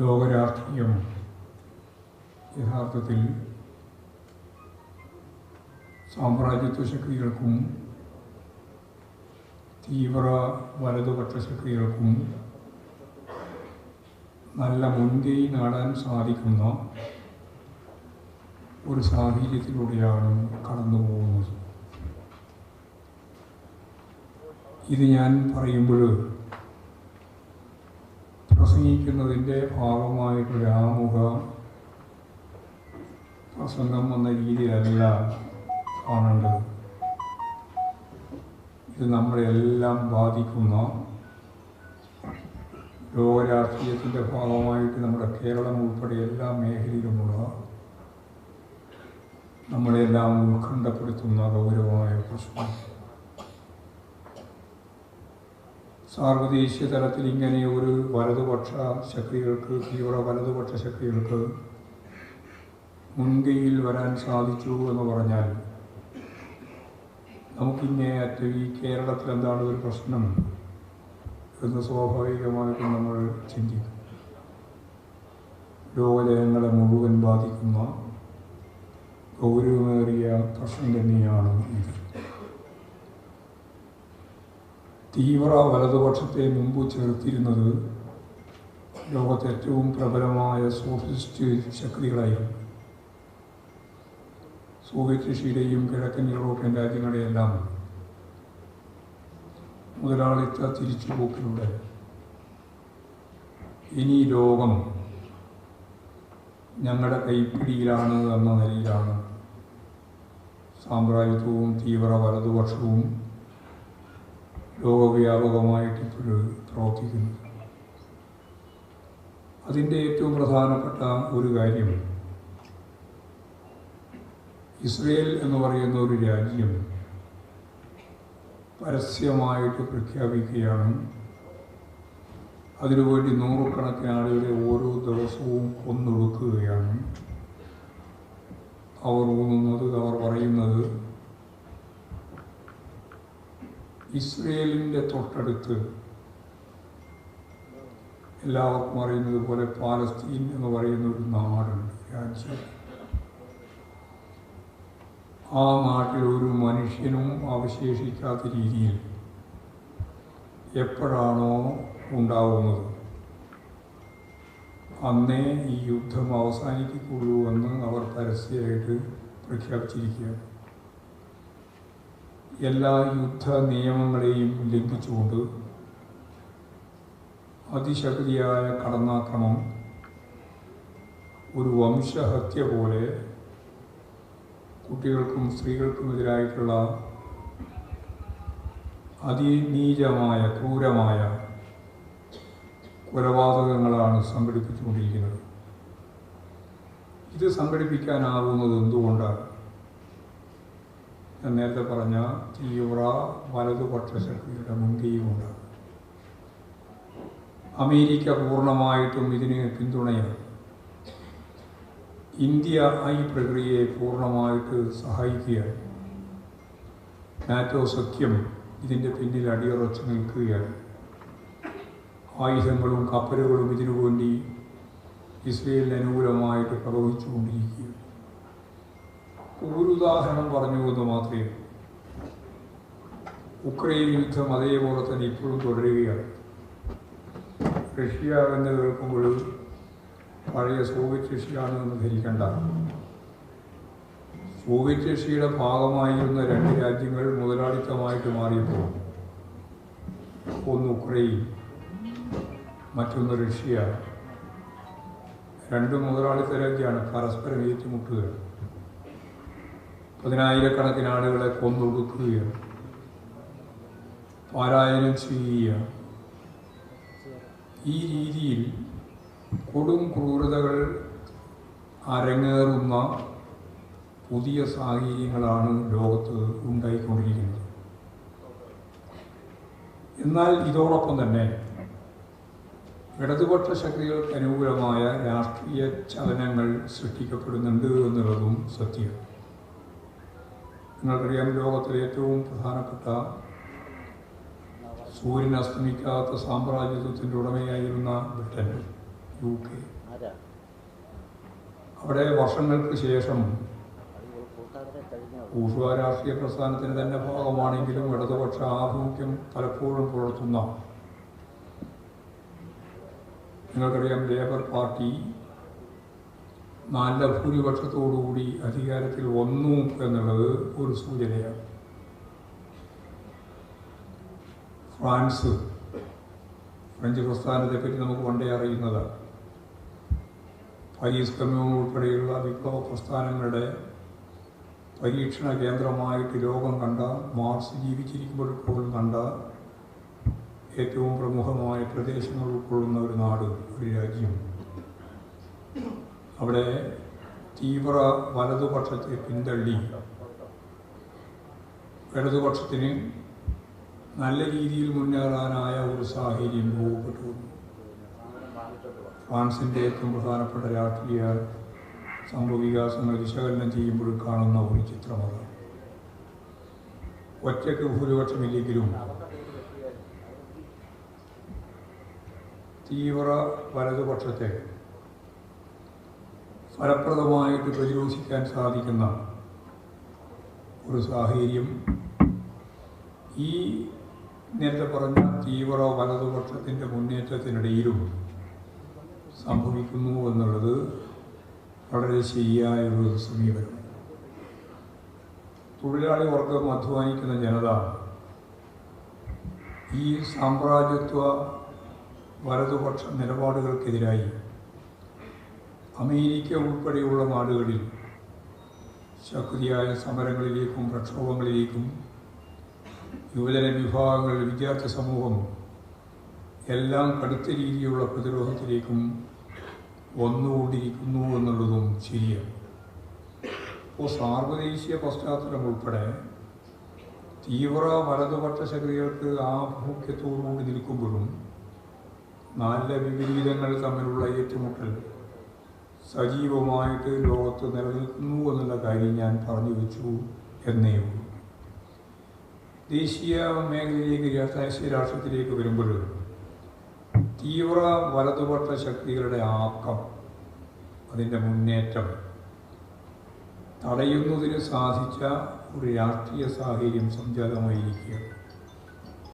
ലോകരാഷ്ട്രീയം യഥാർത്ഥത്തിൽ സാമ്രാജ്യത്വ ശക്തികൾക്കും തീവ്ര വലതുപക്ഷ ശക്തികൾക്കും നല്ല മുൻകൈ നേടാൻ സാധിക്കുന്ന ഒരു സാഹചര്യത്തിലൂടെയാണ് കടന്നു പോകുന്നത്. ഇത് ഞാൻ പറയുമ്പോൾ പ്രസംഗിക്കുന്നതിന്റെ ഭാഗമായിട്ടൊരു ആമുഖ പ്രസംഗം എന്ന രീതിയിലല്ല കാണേണ്ടത്. ഇത് നമ്മളെല്ലാം ബാധിക്കുന്ന ലോകരാഷ്ട്രീയത്തിന്റെ ഭാഗമായിട്ട് നമ്മുടെ കേരളം ഉൾപ്പെടെ എല്ലാ മേഖലയിലുമുള്ള നമ്മളെല്ലാം ഉത്കണ്ഠപ്പെടുത്തുന്ന ഗൗരവമായ പ്രശ്നം. സാർവദേശീയ തലത്തിൽ ഇങ്ങനെ ഒരു വലതുപക്ഷ ശക്തികൾക്ക് തീവ്ര വലതുപക്ഷ ശക്തികൾക്ക് മുൻകൈയിൽ വരാൻ സാധിച്ചു എന്ന് പറഞ്ഞാൽ നമുക്കിങ്ങേ അറ്റ ഈ കേരളത്തിൽ എന്താണ് ഒരു പ്രശ്നം എന്ന് സ്വാഭാവികമായിട്ടും നമ്മൾ ചിന്തിക്കും. ലോകജനങ്ങളെ മുഴുവൻ ബാധിക്കുന്ന ഗൗരവമേറിയ പ്രശ്നം തന്നെയാണ് ഇത്. തീവ്ര വലതുപക്ഷത്തെ മുമ്പ് ചേർത്തിരുന്നത് ലോകത്തെ ഏറ്റവും പ്രബലമായ സോഷ്യലിസ്റ്റ് ശക്തികളായിരുന്നു. സോവിയറ്റ് റഷ്യയുടെയും കിഴക്കൻ യൂറോപ്യൻ രാജ്യങ്ങളുടെയെല്ലാം മുതലാളിത്ത തിരിച്ചുപോക്കിലൂടെ ഇനി ലോകം ഞങ്ങളുടെ കൈപ്പിടിയിലാണ് എന്ന നിലയിലാണ് സാമ്രാജ്യത്വവും തീവ്ര വലതുപക്ഷവും ലോകവ്യാപകമായിട്ട് ഇപ്പോൾ പ്രവർത്തിക്കുന്നത് അതിന്റെ ഏറ്റവും പ്രധാനപ്പെട്ട ഒരു കാര്യം ഇസ്രയേൽ എന്ന് പറയുന്ന ഒരു രാജ്യം പരസ്യമായിട്ട് പ്രഖ്യാപിക്കുകയാണ്. അതിനുവേണ്ടി നൂറുകണക്കിന് ആളുകളെ ഓരോ ദിവസവും കൊന്നൊടുക്കുകയാണ്. അവർ ഊന്നുന്നത് അവർ പറയുന്നത് ഇസ്രയേലിന്റെ തൊട്ടടുത്ത് എല്ലാവർക്കും അറിയുന്നത് പോലെ പാലസ്തീൻ എന്ന് പറയുന്ന ഒരു നാടുണ്ട്. രാജ്യം. ആ നാട്ടിൽ ഒരു മനുഷ്യനും അവശേഷിക്കാത്ത രീതിയിൽ എപ്പോഴാണോ ഉണ്ടാവുന്നത്. അന്നേ ഈ യുദ്ധം അവസാനിക്കുള്ളൂ എന്ന് അവർ പരസ്യമായിട്ട് പ്രഖ്യാപിച്ചിരിക്കുകയാണ്. എല്ലാ യുദ്ധ നിയമങ്ങളെയും ലംഘിച്ചുകൊണ്ട് അതിശക്തിയായ കടന്നാക്രമം ഒരു വംശഹത്യ പോലെ കുട്ടികൾക്കും സ്ത്രീകൾക്കുമെതിരായിട്ടുള്ള അതിനീചമായ ക്രൂരമായ കൊലപാതകങ്ങളാണ് സംഘടിപ്പിച്ചുകൊണ്ടിരിക്കുന്നത്. ഇത് സംഘടിപ്പിക്കാനാകുന്നത് എന്തുകൊണ്ടാണ്? നേരത്തെ പറഞ്ഞ തീവ്ര വലതുപക്ഷ ശക്തിയുടെ മുൻകൈയുമുണ്ട് അമേരിക്ക പൂർണമായിട്ടും ഇതിന് പിന്തുണയാണ്. ഇന്ത്യ ഈ പ്രക്രിയയെ പൂർണമായിട്ട് സഹായിക്കുകയാണ്. നാറ്റോ സഖ്യം ഇതിന്റെ പിന്നിൽ അടിയുറച്ച് നിൽക്കുകയാണ്. ആയുധങ്ങളും കപ്പലുകളും ഇതിനു വേണ്ടി ഇസ്രയേലിന് അനുകൂലമായിട്ട് പ്രവഹിച്ചുകൊണ്ടിരിക്കുകയാണ്. ഒരു ഉദാഹരണം പറഞ്ഞു എന്ന് മാത്രമേ ഉക്രൈൻ യുദ്ധം അതേപോലെ തന്നെ ഇപ്പോഴും തുടരുകയാണ്. റഷ്യ എന്ന് കേൾക്കുമ്പോൾ പഴയ സോവിയറ്റ് റഷ്യയാണ് എന്ന് ധരിക്കേണ്ട. സോവിയറ്റ് റഷ്യയുടെ ഭാഗമായിരുന്ന രണ്ട് രാജ്യങ്ങൾ മുതലാളിത്തമായിട്ട് മാറിയപ്പോൾ ഒന്ന് ഉക്രൈൻ മറ്റൊന്ന് റഷ്യ. രണ്ട് മുതലാളിത്ത രാജ്യമാണ് പരസ്പരം ഏറ്റുമുട്ടുക. പതിനായിരക്കണക്കിന് ആളുകളെ കൊന്നൊടുക്കുകയാണ്. പാരായണം ചെയ്യുക ഈ രീതിയിൽ കൊടും ക്രൂരതകൾ അരങ്ങേറുന്ന പുതിയ സാഹചര്യങ്ങളാണ് ലോകത്ത് ഉണ്ടായിക്കൊണ്ടിരിക്കുന്നത്. എന്നാൽ ഇതോടൊപ്പം തന്നെ ഇടതുപക്ഷ ശക്തികൾക്ക് അനുകൂലമായ രാഷ്ട്രീയ ചലനങ്ങൾ സൃഷ്ടിക്കപ്പെടുന്നുണ്ട് എന്നുള്ളതും സത്യം നിങ്ങൾക്കറിയാം ലോകത്തിലെ ഏറ്റവും പ്രധാനപ്പെട്ട സൂര്യൻ അസ്തമിക്കാത്ത സാമ്രാജ്യത്വത്തിന്റെ ഉടമയായിരുന്ന ബ്രിട്ടൻ യു കെ അവിടെ വർഷങ്ങൾക്ക് ശേഷം ഊർവ രാഷ്ട്രീയ പ്രസ്ഥാനത്തിന് തന്നെ ഭാഗമാണെങ്കിലും ഇടതുപക്ഷ ആഭിമുഖ്യം പലപ്പോഴും പുലർത്തുന്ന നിങ്ങൾക്കറിയാം ലേബർ പാർട്ടി നല്ല ഭൂരിപക്ഷത്തോടുകൂടി അധികാരത്തിൽ വന്നു എന്നുള്ളത് ഒരു സൂചനയാണ്. ഫ്രാൻസ് ഫ്രഞ്ച് പ്രസ്ഥാനത്തെപ്പറ്റി നമുക്ക് പണ്ടേ അറിയുന്നതാണ്. പാരീസ് കമ്മ്യൂൺ ഉൾപ്പെടെയുള്ള വിപ്ലവ പ്രസ്ഥാനങ്ങളുടെ പരീക്ഷണ കേന്ദ്രമായിട്ട് ലോകം കണ്ട മാർസ് ജീവിച്ചിരിക്കുമ്പോൾ കണ്ട ഏറ്റവും പ്രമുഖമായ പ്രദേശങ്ങൾ ഉൾക്കൊള്ളുന്ന ഒരു നാട് ഒരു രാജ്യം അവിടെ തീവ്ര വലതുപക്ഷത്തെ പിന്തള്ളി. ഇടതുപക്ഷത്തിന് നല്ല രീതിയിൽ മുന്നേറാനായ ഒരു സാഹചര്യം രൂപപ്പെട്ടു. ഫ്രാൻസിന്റെ ഏറ്റവും പ്രധാനപ്പെട്ട രാഷ്ട്രീയ സംഭവവികാസങ്ങൾ വിശകലനം ചെയ്യുമ്പോൾ കാണുന്ന ഒരു ചിത്രമാണ്. ഒറ്റയ്ക്ക് ഭൂരിപക്ഷമില്ലെങ്കിലും തീവ്ര വലതുപക്ഷത്തെ ഫലപ്രദമായിട്ട് പ്രതിരോധിക്കാൻ സാധിക്കുന്ന ഒരു സാഹചര്യം. ഈ നേരത്തെ പറഞ്ഞ തീവ്ര വലതുപക്ഷത്തിന്റെ മുന്നേറ്റത്തിനിടയിലും സംഭവിക്കുന്നു എന്നുള്ളത് വളരെ ശരിയായ ഒരു സമീപനം. തൊഴിലാളി വർഗം അധ്വാനിക്കുന്ന ജനത ഈ സാമ്രാജ്യത്വ വലതുപക്ഷ നിലപാടുകൾക്കെതിരായി അമേരിക്ക ഉൾപ്പെടെയുള്ള നാടുകളിൽ ശക്തിയായ സമരങ്ങളിലേക്കും പ്രക്ഷോഭങ്ങളിലേക്കും യുവജന വിഭാഗങ്ങൾ വിദ്യാർത്ഥി സമൂഹം എല്ലാം കടുത്ത രീതിയിലുള്ള പ്രതിരോധത്തിലേക്കും വന്നുകൊണ്ടിരിക്കുന്നു എന്നുള്ളതും ശരിയാണ്. ഇപ്പോൾ സാർവദേശീയ പശ്ചാത്തലം ഉൾപ്പെടെ തീവ്ര വലതുപക്ഷ ശക്തികൾക്ക് ആഭിമുഖ്യത്തോടുകൂടി നിൽക്കുമ്പോഴും നല്ല വിപരീതങ്ങൾ തമ്മിലുള്ള ഏറ്റുമുട്ടൽ സജീവമായിട്ട് ലോകത്ത് നിലനിൽക്കുന്നു എന്നുള്ള കാര്യം ഞാൻ പറഞ്ഞു വെച്ചു എന്നേ ഉള്ളൂ. ദേശീയ മേഖലയിലേക്ക് ദേശീയ രാഷ്ട്രത്തിലേക്ക് വരുമ്പോൾ തീവ്ര വലതുപക്ഷ ശക്തികളുടെ ആക്കം അതിന്റെ മുന്നേറ്റം തടയുന്നതിന് സാധിച്ച ഒരു രാഷ്ട്രീയ സാഹചര്യം സംജാതമായിരിക്കുകയാണ്.